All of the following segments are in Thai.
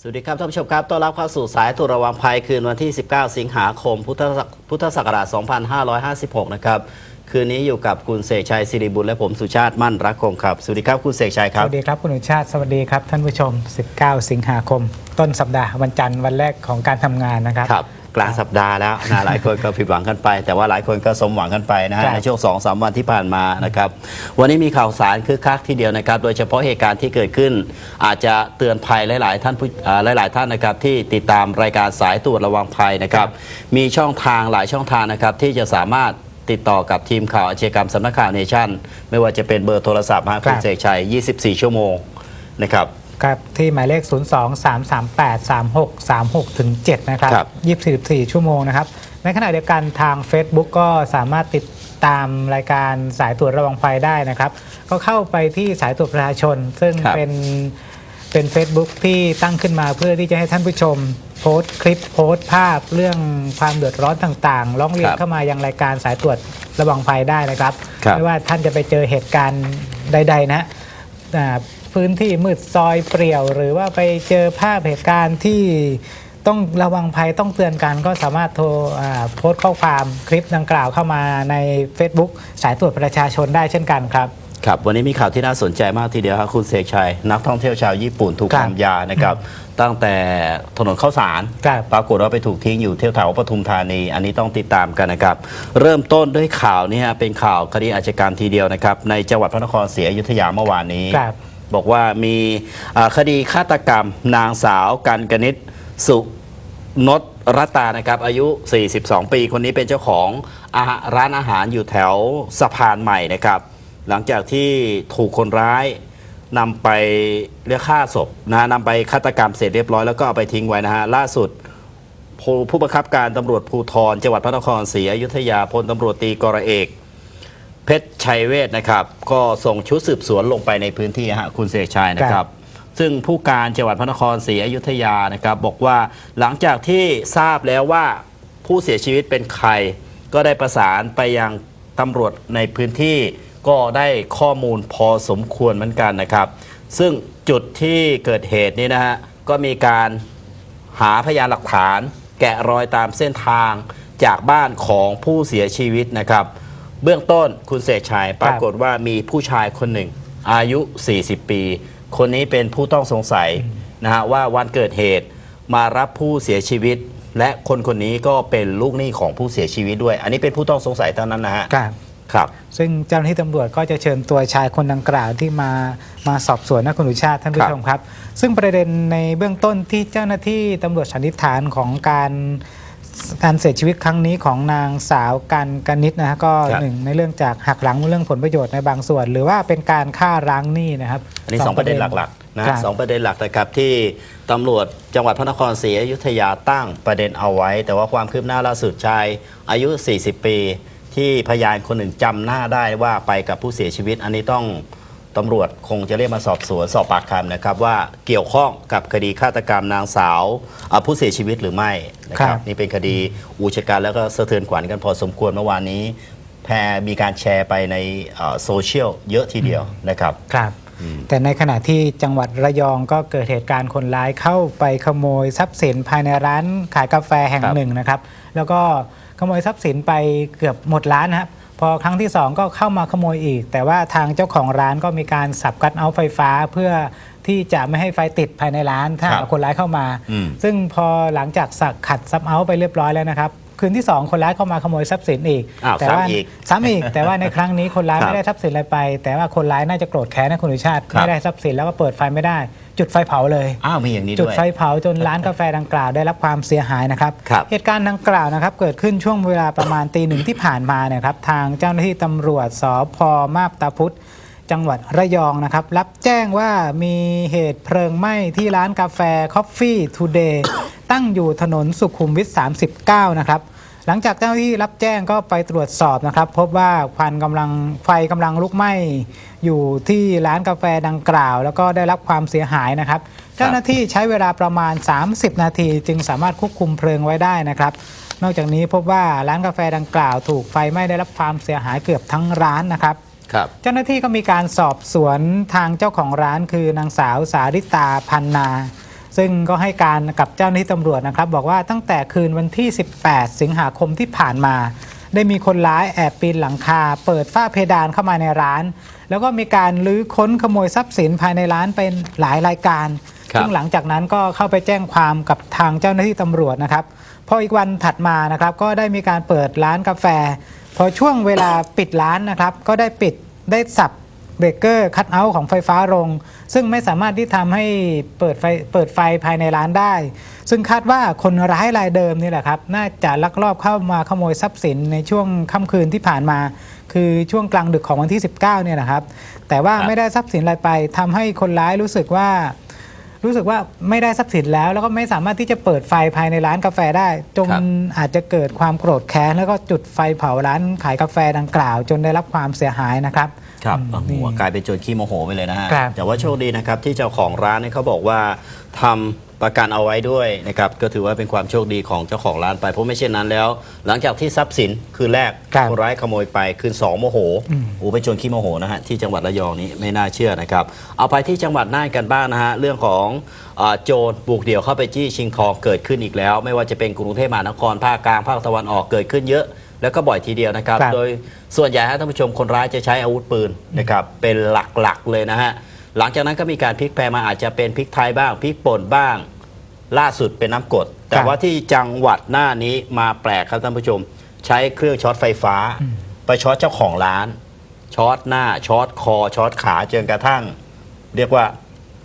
สวัสดีครับท่านผู้ชมครับ ต้อนรับเข้าสู่สายตรวจระวังภัยคืนวันที่ 19 สิงหาคม พุทธศักพุทธศักราช 2556 นะครับ คืนนี้อยู่กับคุณเสกชัยสิริบุญและผมสุชาติมั่นรักคงครับ สวัสดีครับคุณเสกชัยคสรับวัสดีครับคุณอุชาติสวัสดีครับท่านผู้ชม 19 สิงหาคม ต้นสัปดาห์วันจันทร์วันแรกของการทำงานนะครับ ครับ กลางสัปดาห์แล้วนะหลายคนก็ผิดหวังกันไป แต่ว่าหลายคนก็สมหวังกันไปนะฮะครับในช่วง2อสวันที่ผ่านมานะครับวันนี้มีข่าวสารคึกคักทีเดียวนะครับ โดยเฉพาะเหตุการณ์ที่เกิดขึ้น อาจจะเตือนภัยหลาย ๆ ท่านผู้อ่าหลาย ๆ ท่านนะครับที่ติดตามรายการสายตรวจระวังภัยนะครับมีช่องทางหลายช่องทางนะครับที่จะสามารถติดต่อกับทีมข่าวอาชญากรรมสำนักข่าวเนชั่น ไม่ว่าจะเป็นเบอร์โทรศัพท์ฮะคุณครับเสกชัย 24 ชั่วโมงนะครับ ครับที่หมายเลข 0 2 3 3 8 3 6 3 6ถึง7นะครับครับ 24ชั่วโมงนะครับ ในขณะเดียวกันทาง Facebook ก็สามารถติดตามรายการสายตรวจระวังภัยได้นะครับ ก็เข้าไปที่สายตรวจประชาชน ซึ่งครับ เป็นเป็น Facebook ที่ตั้งขึ้นมาเพื่อที่จะให้ท่านผู้ชม โพสต์คลิปโพสต์ภาพเรื่องความเดือดร้อนต่างๆ ร้องเรียนครับเข้ามายังรายการสายตรวจระวังภัยได้นะครับ ครับ ไม่ว่าท่านจะไปเจอเหตุการณ์ใด ๆ นะอ่า พื้นที่มืดซอยเปรี่ยว หรือว่าไปเจอภาพเหตุการณ์ที่ต้องระวังภัยต้องเตือนกันก็สามารถโทรอ่าโพสต์ข้อความคลิปดังกล่าวเข้ามาใน Facebook สายตรวจประชาชนได้เช่นกันครับครับวันนี้มีข่าวที่น่าสนใจมากทีเดียวครับคุณเสกชัย นักท่องเที่ยวชาวญี่ปุ่นถูกครับทำยานะครับตั้งแต่ถนนข้าวสารครับปรากฏว่าไปถูกทิ้งอยู่เที่ยวแถวปทุมธานี อันนี้ต้องติดตามกันนะครับ เริ่มต้นด้วยข่าวนี้ฮะเป็นข่าวคดีอาชญากรรมทีเดียวนะครับในจังหวัดพระนครศรีอยุธยาเมื่อวานนี้ครั บอกว่ามีคดีฆาตกรรม นางสาวกันกนิษฐ์สุนตรัตานะครับอายุ 42 ปีคนนี้เป็นเจ้าของอาร้านอาหารอยู่แถวสะพานใหม่นะครับ หลังจากที่ถูกคนร้ายนำไปเรียกฆ่าศพนะนำไปฆาตกรรมเสร็จเรียบร้อยแล้วก็เอาไปทิ้งไว้นะฮะล่าสุดผู้ผู้บังคับการตำรวจภูธรจังหวัดพระนครศรีอยุธยาพลตำรวจตีกรเอก เพชรชัยเวทนะครับ ก็ส่งชุดสืบสวนลงไปในพื้นที่ฮะคุณเสกชัยนะคครัรับบซึ่งผู้การจังหวัดพระนครศรีอยุธยานะครับ บอกว่าหลังจากที่ทราบแล้วว่าผู้เสียชีวิตเป็นใคร ก็ได้ประสานไปยังตำรวจในพื้นที่ก็ได้ข้อมูลพอสมควรเหมือนกันนะครับ ซึ่งจุดที่เกิดเหตุนี้นะฮะก็มีการหาพยานหลักฐาน แกะรอยตามเส้นทางจากบ้านของผู้เสียชีวิตนะครับ เบื้องต้นคุณเสกชัยปรากฏว่ามีผู้ชายคนหนึ่ง อายุ 40 ปี คนนี้เป็นผู้ต้องสงสัยนะฮะว่าวันเกิดเหตุมารับผู้เสียชีวิต และคนคนนี้ก็เป็นลูกหนี้ของผู้เสียชีวิตด้วย อันนี้เป็นผู้ต้องสงสัยเท่านั้นนะฮะครับครับ ซึ่งเจ้าหน้าที่ตำรวจก็จะเชิญตัวชายคนดังกล่าวที่มามาสอบสวนนะคุณอุชาติท่านผู้ชมครับ ซึ่งประเด็นในเบื้องต้นที่เจ้าหน้าที่ตำรวจสันนิษฐานของการ การเสียชีวิตครั้งนี้ของนางสาวกันกนิษฐ์นะฮะก็ครับหนึ่งในเรื่องจากหักหลังเรื่องผลประโยชน์ในบางส่วน หรือว่าเป็นการฆ่าร้างหนี้นะครับ อันนี้สองประเด็นหลักๆนะครับ สองประเด็นหลักนะครับที่ตำรวจจังหวัดพระนครศรีอยุธยาตั้งประเด็นเอาไว้ แต่ว่าความคืบหน้าล่าสุดชายอายุ 40 ปี ที่พยานคนหนึ่งจำหน้าได้ว่าไปกับผู้เสียชีวิต อันนี้ต้อง ตำรวจคงจะเรียกมาสอบสวนสอบปากคำนะครับ ว่าเกี่ยวข้องกับคดีฆาตกรรมนางสาวอ่าผู้เสียชีวิตหรือไม่นะคครัรับบ นี่เป็นคดีอุกชะกันแล้วก็สะเทือนขวัญกันพอสมควรเมื่อวานนี้ แพรมีการแชร์ไปในเอ่อโซเชียลเยอะทีเดียวนะครับ ครับแต่ในขณะที่จังหวัดระยองก็เกิดเหตุการณ์คนร้ายเข้าไปขโมยทรัพย์สินภายในร้านขายกาแฟแห่งครับ หนึ่งนะครับ แล้วก็ขโมยทรัพย์สินไปเกือบหมดร้านนะครับ พอครั้งที่สองก็เข้ามาขโมยอีก แต่ว่าทางเจ้าของร้านก็มีการสับกัดเอาท์ไฟฟ้าเพื่อที่จะไม่ให้ไฟติดภายในร้านถ้าหากว่าคนร้ายเข้ามาอืมซึ่งพอหลังจากสักขัดซับเอาท์ไปเรียบร้อยแล้วนะครับ คืนที่ 2 คนร้ายเข้ามาขโมยทรัพย์สินอีก อ้าวแต่ว่าซ้ำอีกซ้ำอีก แต่ว่าในครั้งนี้คนร้ายครับไม่ได้ทรัพย์สินอะไรไป แต่ว่าคนร้ายน่าจะโกรธแค้นนะคุณวิชาติครับ ไม่ได้ทรัพย์สินแล้วก็เปิดไฟไม่ได้ จุดไฟเผาเลย อ้าวมีอย่างนี้จุดด้วย ไฟเผาจนร้านกาแฟดังกล่าวได้รับความเสียหายนะครับ ครับ เหตุการณ์ดังกล่าวนะครับเกิดขึ้นช่วงเวลาประมาณตีหนึ่งที่ผ่านมาเนี่ยครับทางเจ้าหน้าที่ตำรวจสพมาบตาพุธจังหวัดระยองนะครับ รับแจ้งว่ามีเหตุเพลิงไหม้ที่ร้านกาแฟ Coffee Today ตั้งอยู่ถนนสุขุมวิท 39 นะครับ หลังจากเจ้าหน้าที่รับแจ้งก็ไปตรวจสอบนะครับ พบว่าควันกำลังไฟกำลังลุกไหม้อยู่ที่ร้านกาแฟดังกล่าว แล้วก็ได้รับความเสียหายนะครับ เจ้าหน้าที่ใช้เวลาประมาณ 30 นาทีจึงสามารถควบคุมเพลิงไว้ได้นะครับนอกจากนี้พบว่าร้านกาแฟดังกล่าวถูกไฟไหม้ได้รับความเสียหายเกือบทั้งร้านนะครับครับเจ้าหน้าที่ก็มีการสอบสวนทางเจ้าของร้านคือนางสาวสาริตาพันนา ซึ่งก็ให้การกับเจ้าหน้าที่ตำรวจนะครับ บอกว่าตั้งแต่คืนวันที่ 18 สิงหาคมที่ผ่านมา ได้มีคนร้ายแอบปีนหลังคา เปิดฝ้าเพดานเข้ามาในร้าน แล้วก็มีการลื้อค้นขโมยทรัพย์สินภายในร้านเป็นหลายรายการครับ ซึ่งหลังจากนั้นก็เข้าไปแจ้งความกับทางเจ้าหน้าที่ตำรวจนะครับพออีกวันถัดมานะครับ ก็ได้มีการเปิดร้านกาแฟ พอช่วงเวลาปิดร้านนะครับ ก็ได้ปิดได้สับ เบรกเกอร์คัตเอาท์ของไฟฟ้าลง ซึ่งไม่สามารถที่ทำให้เปิดไฟเปิดไฟภายในร้านได้ ซึ่งคาดว่าคนร้ายรายเดิมนี่แหละครับ น่าจะลักลอบเข้ามาขโมยทรัพย์สินในช่วงค่ำคืนที่ผ่านมา คือช่วงกลางดึกของวันที่ 19เนี่ยนะครับ แต่ว่าไม่ได้ทรัพย์สินอะไรไปทำให้คนร้ายรู้สึกว่า รู้สึกว่าไม่ได้ทรัพย์สินแล้ว แล้วก็ไม่สามารถที่จะเปิดไฟภายในร้านกาแฟได้จนอาจจะเกิดความโกรธแค้นแล้วก็จุดไฟเผาร้านขายกาแฟดังกล่าว จนได้รับความเสียหายนะครับ ครับอืมโอ้โหนี่กลายเป็นโจรขี้โมโหไปเลยนะฮะ ครับแต่ว่าโชคดีนะครับที่เจ้าของร้านเนี่ยเขาบอกว่าทำประกันเอาไว้ด้วยนะครับก็ถือว่าเป็นความโชคดีของเจ้าของร้านไปเพราะไม่เช่นนั้นแล้ว หลังจากที่ทรัพย์สินคืนแรกครับคนร้ายขโมยไปคืนสองโมโหอืมโอ้เป็นโจรขี้โมโหนะฮะที่จังหวัดระยองนี้ไม่น่าเชื่อนะครับเอาไปที่จังหวัดน่านกันบ้างนะฮะเรื่องของอาโจรบุกเดี่ยวเข้าไปจี้ชิงทองเกิดขึ้นอีกแล้ว ไม่ว่าจะเป็นกรุงเทพมหานครภาคกลางภาคตะวันออกเกิดขึ้นเยอะ แล้วก็บ่อยทีเดียวนะครับ ครับ โดยส่วนใหญ่ฮะท่านผู้ชมคนร้ายจะใช้อาวุธปืนนะครับเป็นหลักๆเลยนะฮะหลังจากนั้นก็มีการพลิกแพลงมาอาจจะเป็นพริกไทยบ้างพริกป่นบ้าง ล่าสุดเป็นน้ำกรดแต่ว่าที่จังหวัดหน้านี้มาแปลกครับท่านผู้ชม ใช้เครื่องช็อตไฟฟ้า ไปช็อตเจ้าของร้าน ช็อตหน้าช็อตคอช็อตขาจนกระทั่ง เรียกว่า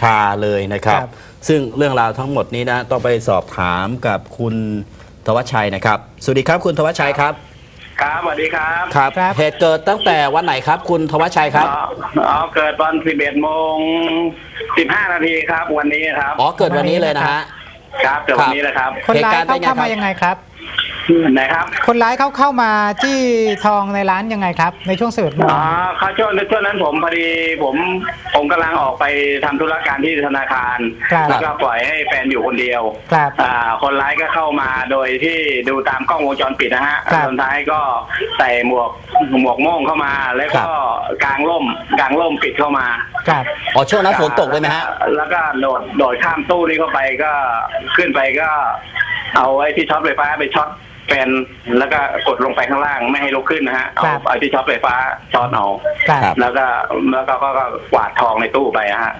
ชาเลยนะครับ ครับ ซึ่งเรื่องราวทั้งหมดนี้นะต้องไปสอบถามกับคุณธวัชชัยนะครับ สวัสดีครับคุณธวัชชัยครับ ครับสวัสดีครับครับ ครับ เหตุเกิดตั้งแต่วันไหนครับ คุณธวัชชัยครับอ๋ออ๋อเกิดตอน11โมง15นาทีครับ วันนี้ครับอ๋อเกิดวันนี้เลยนะฮะ ครับเกิดวันนี้แหละครับ คนร้ายเหตุการณ์เป็เข้านไงครับเข้ามายังไงครับ ไหนครับ คนร้ายเขาเข้ามาจี้ทองในร้านยังไงครับ ในช่วงสิบเอ็ดโมงอ๋อเขาช่วงช่วงนั้นผมพอดีผมผมกำลังออกไปทำธุรการที่ธนาคาร ครับแล้วก็ปล่อยให้แฟนอยู่คนเดียว ครับ อ่าคนร้ายก็เข้ามาโดยที่ดูตามกล้องวงจรปิดนะฮะครับสุดท้ายก็ใส่หมวกหมวกโม่งเข้ามา แล้วก็กางร่มกางร่มปิดเข้ามาครับ อ๋อช่วงนั้นฝนตกเลยไหมฮะ แล้วก็โดดโดดข้ามตู้นี้เข้าไปก็ขึ้นไปก็ เอาไอ้ที่ช็อตไฟฟ้าไปช็อต แฟนแล้วก็กดลงไปข้างล่างไม่ให้ลุกขึ้นนะฮะเอาครับไอ้ที่ช็อตไฟฟ้าช็อตเอาครับครับ แล้วก็แล้วก็ก็ก็กวาดทองในตู้ไปอะฮะ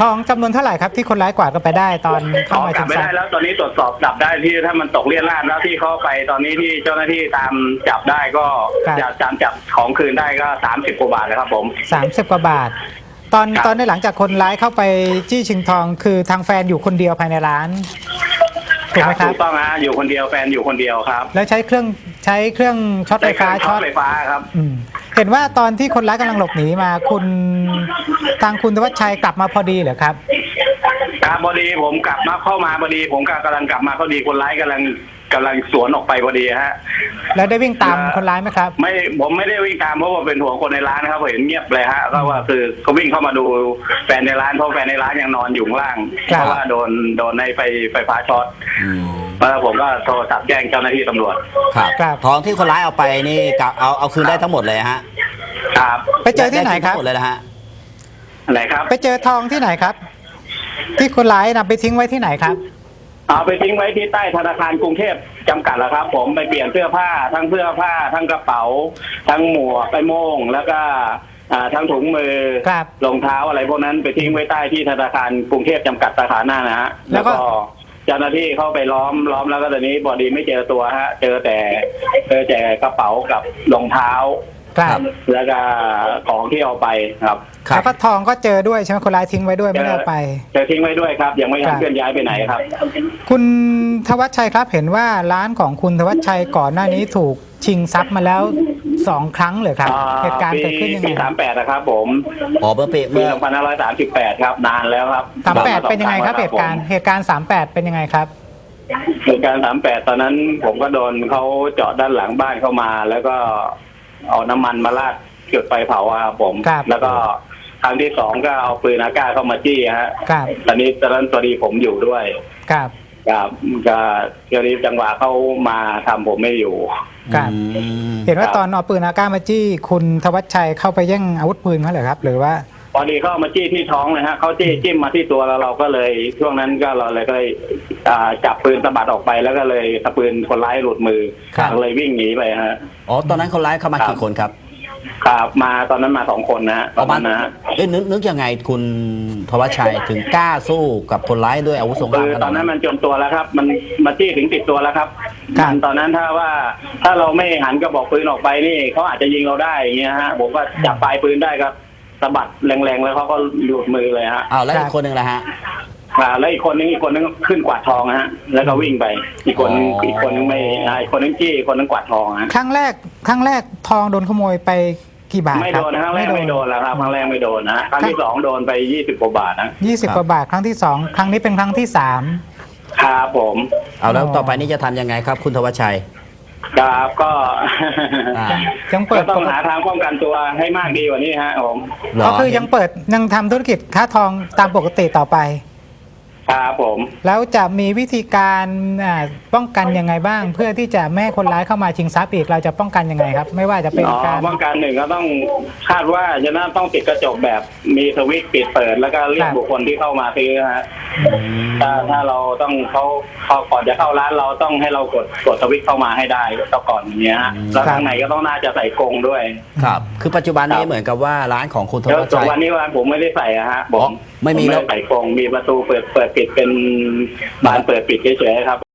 ทองจำนวนเท่าไหร่ครับที่คนร้ายกวาดกันไปได้ตอนขเข้าอมากลัชิบงไม่ทรัได้พย์แล้ว ตอนนี้ตรวจสอบจับได้ที่ถ้ามันตกเลี่ยนลาดแล้วที่เขาไปตอนนี้ที่เจ้าหน้าที่ตามจับได้ก็ครับจะตามจับของคืนได้ก็สามสิบกว่าบาทนะครับผม สามสิบกว่าบาท ตอนครับ ตอนในหลังจากคนร้ายเข้าไปจี้ชิงทอง คือทางแฟนอยู่คนเดียวภายในร้าน ถูกไหมครับถูกต้องฮะอยู่คนเดียวแฟนอยู่คนเดียวครับแล้วใช้เครื่องใช้เครื่องช็อตไฟฟ้าช็ช็ออตตไฟฟ้าครับ อืมเห็นว่าตอนที่คนร้ายกำลังหลบหนีมาคุณทางคุณธวัชชัยกลับมาพอดีเหรอครับ ครับพอดีผมกลับมาเข้ามาพอดี ผมก็กำลังกลับมาพอดีคนร้ายกำลัง กำลังสวนออกไปพอดีฮะ แล้วได้วิ่งตามคนร้ายไหมครับ ไม่ผมไม่ได้วิ่งตามเพราะว่าเป็นห่วงคนในร้านนะครับผมเห็นเงียบเลยฮะก็ว่าคือเขาวิ่งเข้ามาดูแฟนในร้านเพราะแฟนในร้านยังนอนอยู่ข้างล่างครับเพราะว่าโดนโดนในไฟไฟฟ้าช็อตอืมแล้วผมก็โทรศัพท์แจ้งเจ้าหน้าที่ตำรวจครับครับ ทองที่คนร้ายเอาไปนี่กะเอาเอาคืนได้ทั้งหมดเลยฮะครับไปเจอที่ไหนครับด้ทั้งหมดเลยนะฮะไหนครับ ไปเจอทองที่ไหนครับ ที่คนร้ายนำไปทิ้งไว้ที่ไหนครับ เอาไปทิ้งไว้ที่ใต้ธนาคารกรุงเทพจำกัดแล้วครับ ผมไปเปลี่ยนเสื้อผ้าทั้งเสื้อผ้า ทั้งกระเป๋า ทั้งหมวกไอ้โม่งแล้วก็อ่าทั้งถุงมือครับรองเท้าอะไรพวกนั้นไปทิ้งไว้ใต้ที่ธนาคารกรุงเทพจำกัดสาขาหน้านะฮะแล้วก็ เจ้าหน้าที่เข้าไปล้อมล้อมแล้วก็ตอนนี้บอดีไม่เจอตัวฮะ เจอแต่เจอแต่กระเป๋ากับรองเท้า ครับแล้วก็ของที่เอาไปครับครับแล้วก็ทองก็เจอด้วยใช่ไหมคนร้ายทิ้งไว้ด้วยไม่ได้เอาไปเจอทิ้งไว้ด้วยครับ ยังไม่ครัทับนเคลื่อนย้ายไปไหนครับ คุณธวัชชัยครับเห็นว่าร้านของคุณธวัชชัยก่อนหน้านี้ถูกชิงทรัพย์มาแล้วสองครั้งเลยครับ อ่เหตุการณ์เกิดขึ้นยังไงปีครัสาบมแปดนะครับ ผมอ๋อเมื่อปีปีเมื่อ สองพันห้าร้อยสามสิบแปดครับ นานแล้วครับสามแปดเป็นยังไงครับสเหองตุการณ์เหตุการณ์สามแปดเป็นยังไงครับ เหตุการณ์สามแปดตอนนั้นผมก็โดนเขาเจาะด้านหลังบ้านเข้ามา แล้วก็ เอาน้ำมันมาราดจุดไฟเผาอะครับผมครับ แล้วก็ครั้งที่สองก็เอาปืนอากาศเข้ามาจี้ฮะครับตอนนี้ตอนนั้นตัวดีผมอยู่ด้วยครับครับก็เดี๋ยวนี้จังหวะเขามาทำผมไม่อยู่ ครับอืมเห็นว่าครับตอนเอาปืนอากาศมาจี้คุณธวัชชัยเข้าไปแย่งอาวุธปืนเขาเหรอครับ หรือว่า พอดีเขาเอามาจี้ที่ท้องเลยฮะเขาจี้จิ้มมาที่ตัวแล้วเราก็เลย ช่วงนั้นก็เราเลยก็เลยอ่าจับปืนสะบัดออกไปแล้วก็เลยตะปืนคนร้ายหลุดมือครับก็เลยวิ่งหนีไปฮะ อ๋อตอนนั้นคนร้ายเข้ามาครับกี่คนครับครับมาตอนนั้นมาสองคนนะฮะตอนนั้นนะฮะเอ้ยนึกนึกยังไงคุณทวัชชัยถึงกล้าสู้กับคนร้ายด้วยอาวุธสงครามคือขตนาอดนนั้นั้นนมันจนตัวแล้วครับ มันมาจี้ถึงติดตัวแล้วครับครับมันตอนนั้นถ้าว่าถ้าเราไม่หันกระบอกปืนออกไปนี่เขาอาจจะยิงเราได้อย่างเงี้ยฮะผมก็จับปลายปืนได้ครับสะบัดแรงๆแล้วเขาก็หลุดมือเลยฮะ อ้าวแล้วครับอีกคนหนึ่งล่ะฮะ อ่าแล้วอีกคนนึงอีกคนนึงขึ้นกวาดทองฮะ แล้วก็วิ่งไป อีกคนนึงอ๋ออี อีกคนนึงไม่อ่าอีกคนนึงจี้อีกคนนึงกวาดทองฮะครั้งแรกครั้งแรกทองโดนขโมยไปกี่บาทไม่ครัโดบนนะครั้งแรกไม่โดนแล้วครับครั้งแรกไม่โดนนะครั้งที่สองโดนไปยี่สิบกว่าบาทนะยี่สิบกว่าบาทครั้งที่สองครั้งนี้เป็นครั้งที่สาม ครับผมเอาแล้วอ๋อ ต่อไปนี้จะทำยังไงครับคุณทวัชชัย ครับก็ อ่า ยังเปิก็ดต้องหาทางป้องกันตัวให้มากดีกว่านี้ฮะผม เหรก็คือยังเปิดยังทำธุรกิจค้าทองตามปกติต่อไป ครับผม แล้วจะมีวิธีการอ่าป้องกันยังไงบ้าง เพื่อที่จะไม่ให้คนร้ายเข้ามาชิงทรัพย์อีกเราจะป้องกันยังไงครับ ไม่ว่าจะเป็นอ๋อการ ป้องกันหนึ่งก็ต้องคาดว่าจะน่าต้องติดกระจกแบบมีสวิตช์ปิดเปิด แล้วก็เรียคกรับ บุคคลที่เข้ามาซื้อฮะอืมถ้าถ้าเราต้องเขาเขาก่อนจะเข้าร้านเราต้องให้เรากดกดสวิตช์เข้ามาให้ได้ก็ก่อนอย่างเงี้ยฮะแล้วข้างในก็ต้องน่าจะใส่กรงด้วย ครับ คือปัจจุบันนี้ครับ เหมือนกับว่าร้านของคุณทแล้ววัชตัชัยวันนี้ร้านผมไม่ได้ใส่อะฮะผอ๋อมไม่มีแล้วใส่กรงมีประตูเปิดเปิดปิดเป็นบานเปิดปิดเฉยๆครับ